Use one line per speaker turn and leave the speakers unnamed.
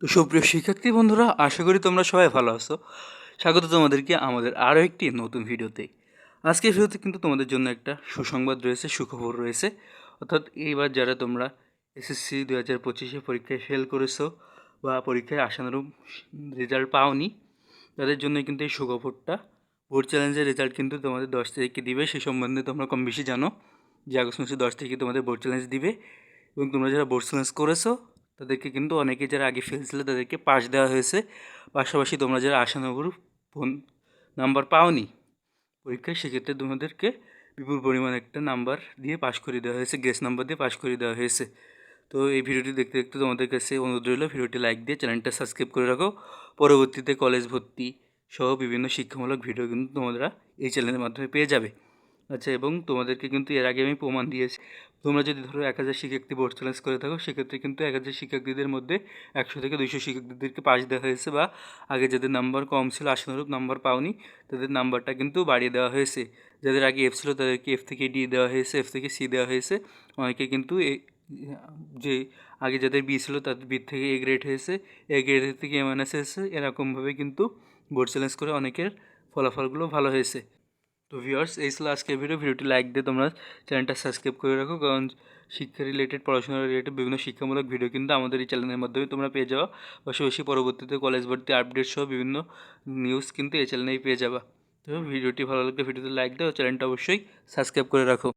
তো সুপ্রিয় শিক্ষার্থী বন্ধুরা, আশা করি তোমরা সবাই ভালো আছো। স্বাগত তোমাদেরকে আমাদের আরও একটি নতুন ভিডিওতে। আজকের ভিডিওতে কিন্তু তোমাদের জন্য একটা সুসংবাদ রয়েছে, সুখবর রয়েছে। অর্থাৎ এইবার যারা তোমরা এসএসসি দু হাজার পঁচিশে পরীক্ষায় ফেল করেছ বা পরীক্ষায় আশানুরূপ রেজাল্ট পাওনি, তাদের জন্য কিন্তু এই সুখবরটা বোর্ড চ্যালেঞ্জের রেজাল্ট কিন্তু তোমাদের দশ তারিখে দিবে। সে সম্বন্ধে তোমরা কম বেশি জানো। যে আগস্ট মাসে দশ তারিখে তোমাদের বোর্ড চ্যালেঞ্জ দিবে। এবং তোমরা যারা বোর্ড চ্যালেঞ্জ করেছ তাদেরকে কিন্তু অনেকে যারা আগে ফেল ছিল তাদেরকে পাস দেওয়া হয়েছে। পাশাপাশি তোমরা যারা আশানুরূপ ফোন নাম্বার পাওনি, পরীক্ষায় সেক্ষেত্রে তোমাদেরকে বিপুল পরিমাণ একটা নাম্বার দিয়ে পাস করে দেওয়া হয়েছে গ্রেস নাম্বার দিয়ে পাস করে দেওয়া হয়েছে। তো এই ভিডিওটি দেখতে দেখতে তোমাদের কাছে অনুরোধ রইল, ভিডিওটি লাইক দিয়ে চ্যানেলটা সাবস্ক্রাইব করে রাখো। পরবর্তীতে কলেজ ভর্তি সহ বিভিন্ন শিক্ষামূলক ভিডিও কিন্তু তোমরা এই চ্যানেলের মাধ্যমে পেয়ে যাবে। আচ্ছা এবং তোমাদেরকে কিন্তু এর আগে আমি প্রমাণ দিয়েছি। তোমরা যদি ধরো এক হাজার শিক্ষার্থী বোর্ড চ্যালেঞ্জ করে থাকো, সেক্ষেত্রে কিন্তু এক হাজার শিক্ষার্থীদের মধ্যে একশো থেকে দুইশো শিক্ষার্থীদেরকে পাস দেওয়া হয়েছে বা আগে যাদের নাম্বার কম ছিল আশানুরূপ নাম্বার পাওনি, তাদের নাম্বারটা কিন্তু বাড়িয়ে দেওয়া হয়েছে। যাদের আগে এফ ছিল তাদেরকে এফ থেকে ডি দেওয়া হয়েছে এফ থেকে সি দেওয়া হয়েছে। অনেকে কিন্তু এ, যে আগে যাদের বি ছিল তাদের বি থেকে এ গ্রেড হয়েছে এ গ্রেড থেকে এ মাইনাস হয়েছে, এরকমভাবে কিন্তু বোর্ড চ্যালেঞ্জ করে অনেকের ফলাফলগুলো ভালো হয়েছে। তো ভিউয়ার্স এই ছিল আজকের ভিডিও ভিডিওটি লাইক দিয়ে তোমরা চ্যানেলটা সাবস্ক্রাইব করে রাখো, কারণ শিক্ষা রিলেটেড পড়াশোনা রিলেটেড বিভিন্ন শিক্ষামূলক ভিডিও কিন্তু আমাদের এই চ্যানেলের মাধ্যমে তোমরা পেয়ে যাওয়া পাশাপাশি পরবর্তীতে কলেজ ভর্তি আপডেট সহ বিভিন্ন নিউজ কিন্তু এই চ্যানেলেই পেয়ে যাবা। তো ভিডিওটি ভালো লাগলে ভিডিওতে লাইক দাও চ্যানেলটা অবশ্যই সাবস্ক্রাইব করে রাখো।